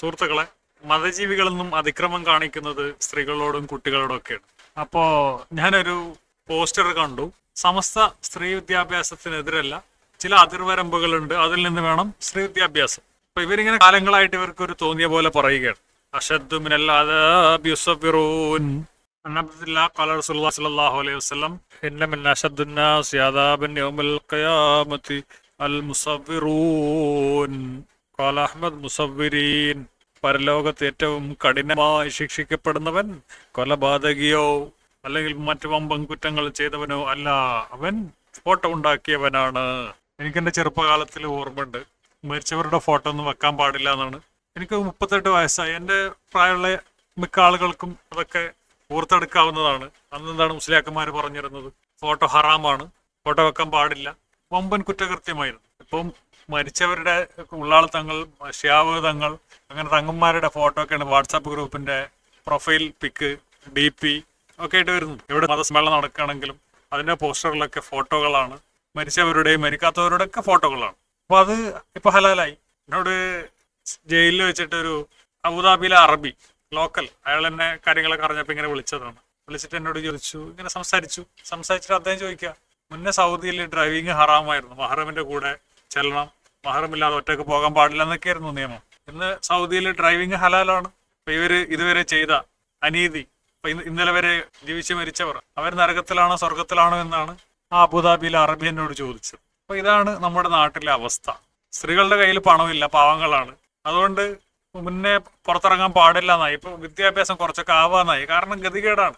സുഹൃത്തുക്കളെ മതജീവികളെന്നും അതിക്രമം കാണിക്കുന്നത് സ്ത്രീകളോടും കുട്ടികളോടും ഒക്കെയാണ് അപ്പോ ഞാനൊരു പോസ്റ്റർ കണ്ടു സമസ്ത സ്ത്രീ വിദ്യാഭ്യാസത്തിനെതിരല്ല ചില അതിർവരമ്പുകളുണ്ട് അതിൽ നിന്ന് വേണം സ്ത്രീ വിദ്യാഭ്യാസം അപ്പൊ ഇവരിങ്ങനെ കാലങ്ങളായിട്ട് ഇവർക്ക് ഒരു തോന്നിയ പോലെ പറയുകയാണ് അഷദ്ദു മിനല്ലാതെ യുസഫിറൂൻ عن عبد الله قال رسول الله صلى الله عليه وسلم إن من أشد الناس عذابا يوم القيامة المصورون قال أحمد مصورين പരലോകത്ത് ഏറ്റവും കഠിനമായി ശിക്ഷിക്കപ്പെടുന്നവൻ കൊലപാതകിയോ അല്ലെങ്കിൽ മറ്റു വമ്പം കുറ്റങ്ങൾ ചെയ്തവനോ അല്ല. അവൻ ഫോട്ടോ ഉണ്ടാക്കിയവനാണ്. എനിക്കെന്റെ ചെറുപ്പകാലത്തിൽ ഓർമ്മയുണ്ട്. മരിച്ചവരുടെ ഫോട്ടോ ഒന്നും വെക്കാൻ പാടില്ല എന്നാണ്. എനിക്ക് മുപ്പത്തെട്ട് വയസ്സായി. എന്റെ പ്രായമുള്ള മിക്ക ആളുകൾക്കും അതൊക്കെ ഓർത്തെടുക്കാവുന്നതാണ്. അന്ന് എന്താണ് മുസ്ലിയാക്കന്മാർ പറഞ്ഞിരുന്നത്? ഫോട്ടോ ഹറാമാണ്. ഫോട്ടോ വെക്കാൻ പാടില്ല. വമ്പൻ കുറ്റകൃത്യമായിരുന്നു. ഇപ്പം മരിച്ചവരുടെ ഉള്ളാൾ തങ്ങൾ ഷ്യാവ് തങ്ങൾ അങ്ങനെ തങ്ങന്മാരുടെ ഫോട്ടോ ഒക്കെയാണ് വാട്സാപ്പ് ഗ്രൂപ്പിന്റെ പ്രൊഫൈൽ പിക്ക് ഡി പി ഒക്കെ ആയിട്ട് വരുന്നത്. എവിടെ മതസമ്മേളനം നടക്കുകയാണെങ്കിലും അതിന്റെ പോസ്റ്ററിലൊക്കെ ഫോട്ടോകളാണ്. മരിച്ചവരുടെയും മരിക്കാത്തവരുടെ ഒക്കെ ഫോട്ടോകളാണ്. അപ്പൊ അത് ഇപ്പൊ ഹലാലായി. എന്നോട് ജയിലിൽ വെച്ചിട്ട് ഒരു അബുദാബിയിലെ അറബി ലോക്കൽ അയാൾ എന്നെ കാര്യങ്ങളൊക്കെ അറിഞ്ഞപ്പോ ഇങ്ങനെ വിളിച്ചതാണ്. വിളിച്ചിട്ട് എന്നോട് ചോദിച്ചു ഇങ്ങനെ സംസാരിച്ചു. സംസാരിച്ചിട്ട് അദ്ദേഹം ചോദിക്കുക മുന്നേ സൗദിയിൽ ഡ്രൈവിംഗ് ഹറാമായിരുന്നു. മഹറമിന്റെ കൂടെ ചെല്ലണം മഹറമില്ലാതെ ഒറ്റയ്ക്ക് പോകാൻ പാടില്ല എന്നൊക്കെയായിരുന്നു നിയമം. ഇന്ന് സൗദിയിൽ ഡ്രൈവിംഗ് ഹലാലാണ്. അപ്പൊ ഇവർ ഇതുവരെ ചെയ്ത അനീതി ഇന്ന് ഇന്നലെ വരെ ജീവിച്ച് മരിച്ചവർ അവർ നരകത്തിലാണോ സ്വർഗത്തിലാണോ എന്നാണ് ആ അബുദാബിയിലെ അറബിയനോട് ചോദിച്ചത്. അപ്പൊ ഇതാണ് നമ്മുടെ നാട്ടിലെ അവസ്ഥ. സ്ത്രീകളുടെ കയ്യിൽ പണമില്ല പാവങ്ങളാണ്. അതുകൊണ്ട് മുന്നേ പുറത്തിറങ്ങാൻ പാടില്ല എന്നായി. ഇപ്പൊ വിദ്യാഭ്യാസം കുറച്ചൊക്കെ ആവാന്നായി. കാരണം ഗതികേടാണ്.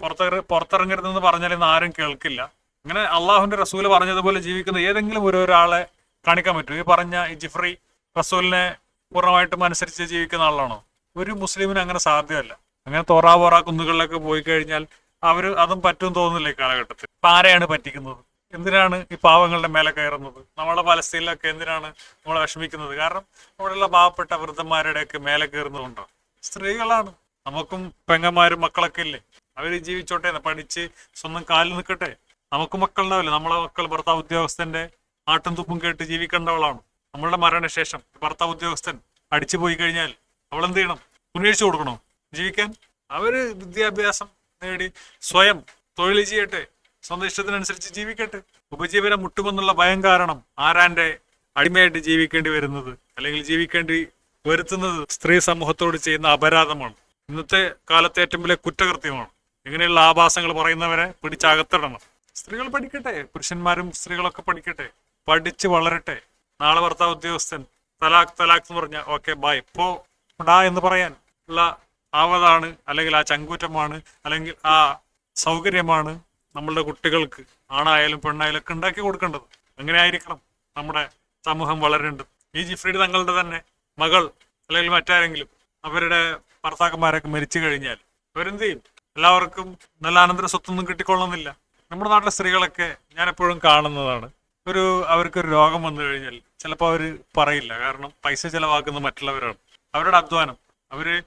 പുറത്തിറ പുറത്തിറങ്ങരുതെന്ന് പറഞ്ഞാൽ ഇന്ന് ആരും കേൾക്കില്ല. അങ്ങനെ അള്ളാഹുന്റെ റസൂൽ പറഞ്ഞതുപോലെ ജീവിക്കുന്ന ഏതെങ്കിലും ഒരു ഒരാളെ കാണിക്കാൻ പറ്റും. ഈ പറഞ്ഞ ഈ ജിഫ്രി റസൂലിനെ പൂർണമായിട്ടും അനുസരിച്ച് ജീവിക്കുന്ന ആളാണോ? ഒരു മുസ്ലിമിന് അങ്ങനെ സാധ്യമല്ല. അങ്ങനെ തോറാ പോറ കുന്നുകളിലൊക്കെ പോയി കഴിഞ്ഞാൽ അവർ അതും പറ്റും തോന്നുന്നില്ല ഈ കാലഘട്ടത്തിൽ? ഇപ്പൊ ആരെയാണ് പറ്റിക്കുന്നത്? എന്തിനാണ് ഈ പാവങ്ങളുടെ മേലെ കയറുന്നത്? നമ്മളെ പലസ്തീനിലൊക്കെ എന്തിനാണ് നമ്മളെ വിഷമിക്കുന്നത്? കാരണം അവിടെയുള്ള പാവപ്പെട്ട വൃദ്ധന്മാരുടെയൊക്കെ മേലെ കയറുന്നതുകൊണ്ടോ? സ്ത്രീകളാണ്. നമുക്കും പെങ്ങന്മാരും മക്കളൊക്കെ ഇല്ലേ? അവർ ജീവിച്ചോട്ടെ പഠിച്ച് സ്വന്തം കാലിൽ നിൽക്കട്ടെ? നമുക്ക് മക്കളുണ്ടാവില്ല? നമ്മളെ മക്കൾ ഭർത്താവ് ഉദ്യോഗസ്ഥന്റെ ആട്ടും തുപ്പും കേട്ട് ജീവിക്കേണ്ടവളാണ്. നമ്മളുടെ മരണശേഷം ഭർത്താവ് ഉദ്യോഗസ്ഥൻ അടിച്ചു പോയി കഴിഞ്ഞാൽ അവൾ എന്ത് ചെയ്യണം? ഉന്നയിച്ചു കൊടുക്കണോ? ജീവിക്കാൻ? അവർ വിദ്യാഭ്യാസം നേടി സ്വയം തൊഴിൽ ചെയ്യട്ടെ സ്വന്തം ഇഷ്ടത്തിനനുസരിച്ച് ജീവിക്കട്ടെ. ഉപജീവനം മുട്ടുമെന്നുള്ള ഭയം കാരണം ആരാന്റെ അടിമയായിട്ട് ജീവിക്കേണ്ടി വരുന്നത് അല്ലെങ്കിൽ ജീവിക്കേണ്ടി വരുത്തുന്നത് സ്ത്രീ സമൂഹത്തോട് ചെയ്യുന്ന അപരാധമാണ്. ഇന്നത്തെ കാലത്തെ ഏറ്റവും വലിയ കുറ്റകൃത്യമാണ്. ഇങ്ങനെയുള്ള ആഭാസങ്ങൾ പറയുന്നവരെ പിടിച്ചകത്തിടണം. സ്ത്രീകൾ പഠിക്കട്ടെ പുരുഷന്മാരും സ്ത്രീകളൊക്കെ പഠിക്കട്ടെ. പഠിച്ച് വളരട്ടെ. നാളെ ഭർത്താവ് ഉദ്യോഗസ്ഥൻ. തലാഖ് തലാഖ് എന്ന് പറഞ്ഞ ഓക്കെ ബായ് പോ ഡാ എന്ന് പറയാൻ ഉള്ള ആവതാണ് അല്ലെങ്കിൽ ആ ചങ്കൂറ്റമാണ് അല്ലെങ്കിൽ ആ സൗകര്യമാണ് നമ്മളുടെ കുട്ടികൾക്ക് ആണായാലും പെണ്ണായാലും ഒക്കെ ഉണ്ടാക്കി കൊടുക്കേണ്ടത്. അങ്ങനെ ആയിരിക്കണം നമ്മുടെ സമൂഹം വളരേണ്ടത്. ഈ ജിഫ്രീഡ് തങ്ങളുടെ തന്നെ മകൾ അല്ലെങ്കിൽ മറ്റാരെങ്കിലും അവരുടെ ഭർത്താക്കന്മാരൊക്കെ മരിച്ചു കഴിഞ്ഞാൽ അവരെന്ത് ചെയ്യും? എല്ലാവർക്കും നല്ല അനന്തര സ്വത്തൊന്നും കിട്ടിക്കൊള്ളുന്നില്ല. നമ്മുടെ നാട്ടിലെ സ്ത്രീകളൊക്കെ ഞാൻ എപ്പോഴും കാണുന്നതാണ്. ഒരു അവർക്കൊരു രോഗം വന്നു കഴിഞ്ഞാൽ ചിലപ്പോൾ അവർ പറയില്ല. കാരണം പൈസ ചെലവാക്കുന്ന മറ്റുള്ളവരാണ്. അവരുടെ അധ്വാനം. അവർ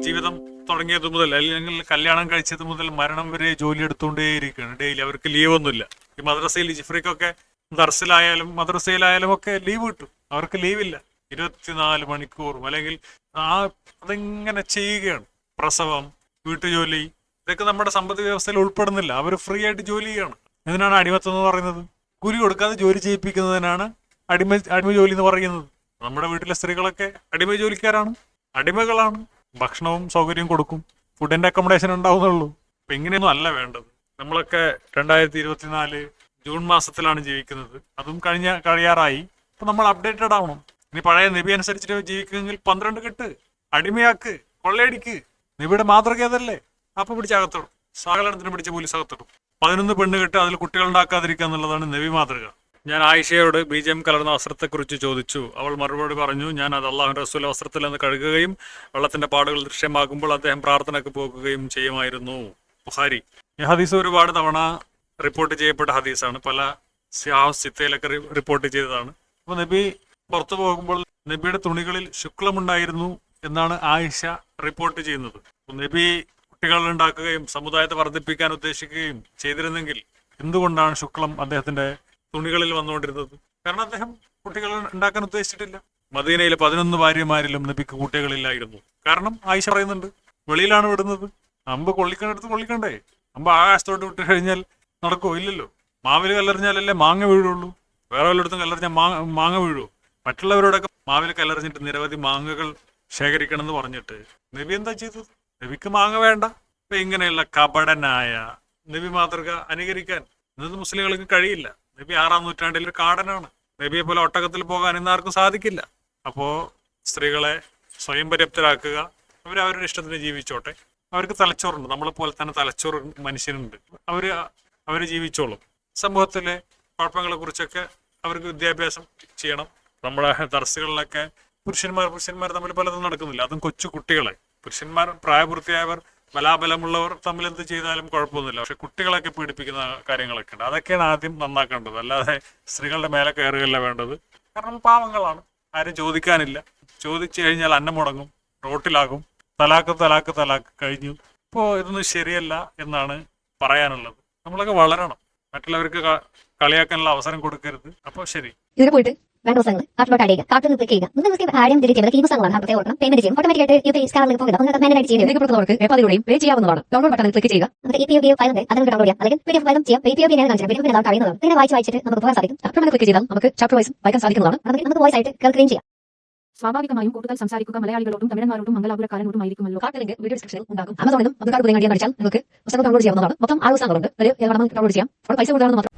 ജീവിതം തുടങ്ങിയത് മുതൽ അല്ലെങ്കിൽ കല്യാണം കഴിച്ചത് മുതൽ മരണം വരെ ജോലി എടുത്തുകൊണ്ടേയിരിക്കുകയാണ് ഡെയിലി അവർക്ക് ലീവ് ഒന്നുമില്ല. ഈ മദ്രസയിൽ ജിഫ്രിക്കൊക്കെ ദർസിലായാലും മദ്രസയിലായാലും ഒക്കെ ലീവ് കിട്ടും. അവർക്ക് ലീവില്ല ഇരുപത്തിനാല് മണിക്കൂറും. അല്ലെങ്കിൽ ആ അതിങ്ങനെ ചെയ്യുകയാണ്. പ്രസവം വീട്ടുജോലി ഇതൊക്കെ നമ്മുടെ സമ്പദ് വ്യവസ്ഥയിൽ ഉൾപ്പെടുന്നില്ല. അവർ ഫ്രീ ആയിട്ട് ജോലി ചെയ്യണം എന്തിനാണ് അടിമത്തം എന്ന് പറയുന്നത്? കൂലി കൊടുക്കാതെ ജോലി ചെയ്യിപ്പിക്കുന്നതിനാണ് അടിമ അടിമ ജോലി എന്ന് പറയുന്നത്. നമ്മുടെ വീട്ടിലെ സ്ത്രീകളൊക്കെ അടിമ ജോലിക്കാരാണ്. അടിമകളാണ്. ഭക്ഷണവും സൗകര്യവും കൊടുക്കും. ഫുഡിന്റെ അക്കോമഡേഷൻ ഉണ്ടാവുന്നുള്ളൂ. അപ്പൊ ഇങ്ങനെയൊന്നും അല്ല വേണ്ടത്. നമ്മളൊക്കെ രണ്ടായിരത്തി ഇരുപത്തിനാല് ജൂൺ മാസത്തിലാണ് ജീവിക്കുന്നത്. അതും കഴിഞ്ഞ കഴിയാറായി. അപ്പൊ നമ്മൾ അപ്ഡേറ്റഡ് ആവണം. ഇനി പഴയ നിബി അനുസരിച്ചിട്ട് ജീവിക്കുമെങ്കിൽ പന്ത്രണ്ട് കെട്ട് അടിമയാക്ക് കൊള്ളയടിക്ക്. നിബിയുടെ മാതൃക അതല്ലേ അപ്പൊ പിടിച്ചകത്തിടും സകലനത്തിന് പിടിച്ച പോലീസ് അകത്തിടും പതിനൊന്ന് പെണ്ണ് കെട്ട് അതിൽ കുട്ടികൾ ഉണ്ടാക്കാതിരിക്കുക എന്നുള്ളതാണ് നബി മാതൃക. ഞാൻ ആയിഷയോട് ബി ജെ എം കലർന്ന വസ്ത്രത്തെക്കുറിച്ച് ചോദിച്ചു. അവൾ മറുപടി പറഞ്ഞു ഞാൻ അത് അള്ളാഹു റസൂൽ വസ്ത്രത്തിൽ നിന്ന് കഴുകുകയും വെള്ളത്തിന്റെ പാടുകൾ ദൃശ്യമാകുമ്പോൾ അദ്ദേഹം പ്രാർത്ഥനയ്ക്ക് പോകുകയും ചെയ്യുമായിരുന്നു. ബുഹാരി ഈ ഹദീസ് ഒരുപാട് തവണ റിപ്പോർട്ട് ചെയ്യപ്പെട്ട ഹദീസാണ്. പല സിത്തയിലൊക്കെ റിപ്പോർട്ട് ചെയ്തതാണ്. അപ്പൊ നബി പുറത്തു പോകുമ്പോൾ നബിയുടെ തുണികളിൽ ശുക്ലമുണ്ടായിരുന്നു എന്നാണ് ആയിഷ റിപ്പോർട്ട് ചെയ്യുന്നത്. നബി കുട്ടികൾ ഉണ്ടാക്കുകയും സമുദായത്തെ വർദ്ധിപ്പിക്കാൻ ഉദ്ദേശിക്കുകയും ചെയ്തിരുന്നെങ്കിൽ എന്തുകൊണ്ടാണ് ശുക്ലം അദ്ദേഹത്തിന്റെ തുണികളിൽ വന്നുകൊണ്ടിരുന്നത്? കാരണം അദ്ദേഹം കുട്ടികൾ ഉണ്ടാക്കാൻ ഉദ്ദേശിച്ചിട്ടില്ല. മദീനയിലെ പതിനൊന്ന് ഭാര്യമാരിലും നബിക്ക് കുട്ടികളില്ലായിരുന്നു. കാരണം ആയിഷ പറയുന്നുണ്ട് വെളിയിലാണ് വിടുന്നത്. അമ്പ് കൊള്ളിക്കണ്ടടുത്ത് കൊള്ളിക്കണ്ടേ? അമ്പ് ആകാശത്തോട്ട് വിട്ട് കഴിഞ്ഞാൽ നടക്കുമോ ഇല്ലല്ലോ. മാവിൽ കല്ലെറിഞ്ഞാലല്ലേ മാങ്ങ വീഴുള്ളൂ? വേറെ വല്ലയിടത്തും കല്ലെറിഞ്ഞാൽ മാങ്ങ മാങ്ങ വീഴുമോ മറ്റുള്ളവരോടൊക്കെ മാവിൽ കല്ലെറിഞ്ഞിട്ട് നിരവധി മാങ്ങകൾ ശേഖരിക്കണം എന്ന് പറഞ്ഞിട്ട് നബി എന്താ ചെയ്തത്? നബിക്ക് മാങ്ങ വേണ്ട. ഇപ്പൊ ഇങ്ങനെയുള്ള കപടനായ നബി മാതൃക അനുകരിക്കാൻ ഇന്നത്തെ മുസ്ലിങ്ങൾക്ക് കഴിയില്ല. നബി ആറാം നൂറ്റാണ്ടിൽ ഒരു കാടനാണ്. നബിയെ പോലെ ഒട്ടകത്തിൽ പോകാൻ ഇന്ന് ആർക്കും സാധിക്കില്ല. അപ്പോ സ്ത്രീകളെ സ്വയം പര്യാപ്തരാക്കുക അവർ അവരുടെ ഇഷ്ടത്തിന് ജീവിച്ചോട്ടെ. അവർക്ക് തലച്ചോറുണ്ട്. നമ്മളെ പോലെ തന്നെ തലച്ചോറ് മനുഷ്യനുണ്ട്. അവർ അവർ ജീവിച്ചോളും. സമൂഹത്തിലെ കുഴപ്പങ്ങളെ കുറിച്ചൊക്കെ അവർക്ക് വിദ്യാഭ്യാസം ചെയ്യണം. നമ്മുടെ ദർസുകളിലൊക്കെ പുരുഷന്മാർ പുരുഷന്മാർ തമ്മിൽ പലതും നടക്കുന്നില്ല. അതും കൊച്ചു കുട്ടികളെ. പുരുഷന്മാർ പ്രായപൂർത്തിയായവർ ബലാബലമുള്ളവർ തമ്മിൽ എന്ത് ചെയ്താലും കുഴപ്പമൊന്നുമില്ല. പക്ഷെ കുട്ടികളൊക്കെ പീഡിപ്പിക്കുന്ന കാര്യങ്ങളൊക്കെ ഉണ്ട്. അതൊക്കെയാണ് ആദ്യം നന്നാക്കേണ്ടത്. അല്ലാതെ സ്ത്രീകളുടെ മേലെ കയറുകയല്ല വേണ്ടത്. കാരണം പാവങ്ങളാണ്. ആരും ചോദിക്കാനില്ല. ചോദിച്ചു കഴിഞ്ഞാൽ അന്നം മുടങ്ങും റോട്ടിലാകും. തലാക്ക് തലാക്ക് തലാക്ക് കഴിഞ്ഞു. ഇപ്പോൾ ഇതൊന്നും ശരിയല്ല എന്നാണ് പറയാനുള്ളത്. നമ്മളൊക്കെ വളരണം. മറ്റുള്ളവർക്ക് കളിയാക്കാനുള്ള അവസരം കൊടുക്കരുത്. അപ്പോൾ ശരി. ഇതിനെ പോയിട്ട് വേണ്ട പുസ്തകങ്ങൾ കാർട്ടിലോട്ട് ആഡ് ചെയ്യുക കാർട്ടിൽ ക്ലിക്ക് ചെയ്യുക നിങ്ങൾക്ക് ആദ്യം ഡിലീറ്റ് ചെയ്യുന്നത് ഈ പുസ്തകങ്ങളാണ് ആ പ്രത്യേകം ഓർക്കണം പേയ്മെന്റ് ചെയ്യും ഓട്ടോമാറ്റിക്കായിട്ട് യു പി പോകുക നിങ്ങൾക്ക് മാനുവലായിട്ട് ചെയ്യാവുന്നതാണ് ഡൗൺലോഡ് ക്ലിക്ക് ചെയ്യുക. നമുക്ക് ഇ പി ഒ ഫയൽ ഉണ്ട്. അത് ഡൗൺലോഡ് ചെയ്യാം? അല്ലെങ്കിൽ പി ഡി എഫ് ഫയലും ചെയ്യാം. പി പി ഒ പി കാണിച്ചാൽ പി ഡി അറിയുന്നതാണ്. ഇങ്ങനെ വായിച്ച് വായിച്ചിട്ട് നമുക്ക് പോകാൻ സാധിക്കും. ചാപ്റ്റർ ക്ലിക്ക് ചെയ്താൽ നമുക്ക് ചാപ്റ്റർ വൈസ് വായിക്കാൻ സാധിക്കുന്നതാണ്. നമുക്ക് നമുക്ക് വോയിസ് ആയിട്ട് കേൾക്കുകയും ചെയ്യാം. സ്വാഭാവികമായും കൂടുതൽ സംസാരിക്കുക മലയാളികളോടും തമിഴന്മാരോടും മംഗലാപുരക്കാരനോടുമായിരിക്കുമല്ലോ ആയിരിക്കുമല്ലോ. ലിങ്ക് വീഡിയോ ഡിസ്ക്രിപ്ഷനിൽ ഉണ്ടാകും. ആമസോണിലും അത് പുതിയ അടിച്ചാൽ നിങ്ങൾക്ക് പുസ്തകം ഡൗൺലോഡ് ചെയ്യാവുന്നതാണ്. മൊത്തം ആറ് ദിവസങ്ങളുണ്ട് ഒരു ഡൗൺലോഡ് ചെയ്യാം. അവിടെ പൈസ കൊടുക്കാമെന്ന് മാത്രം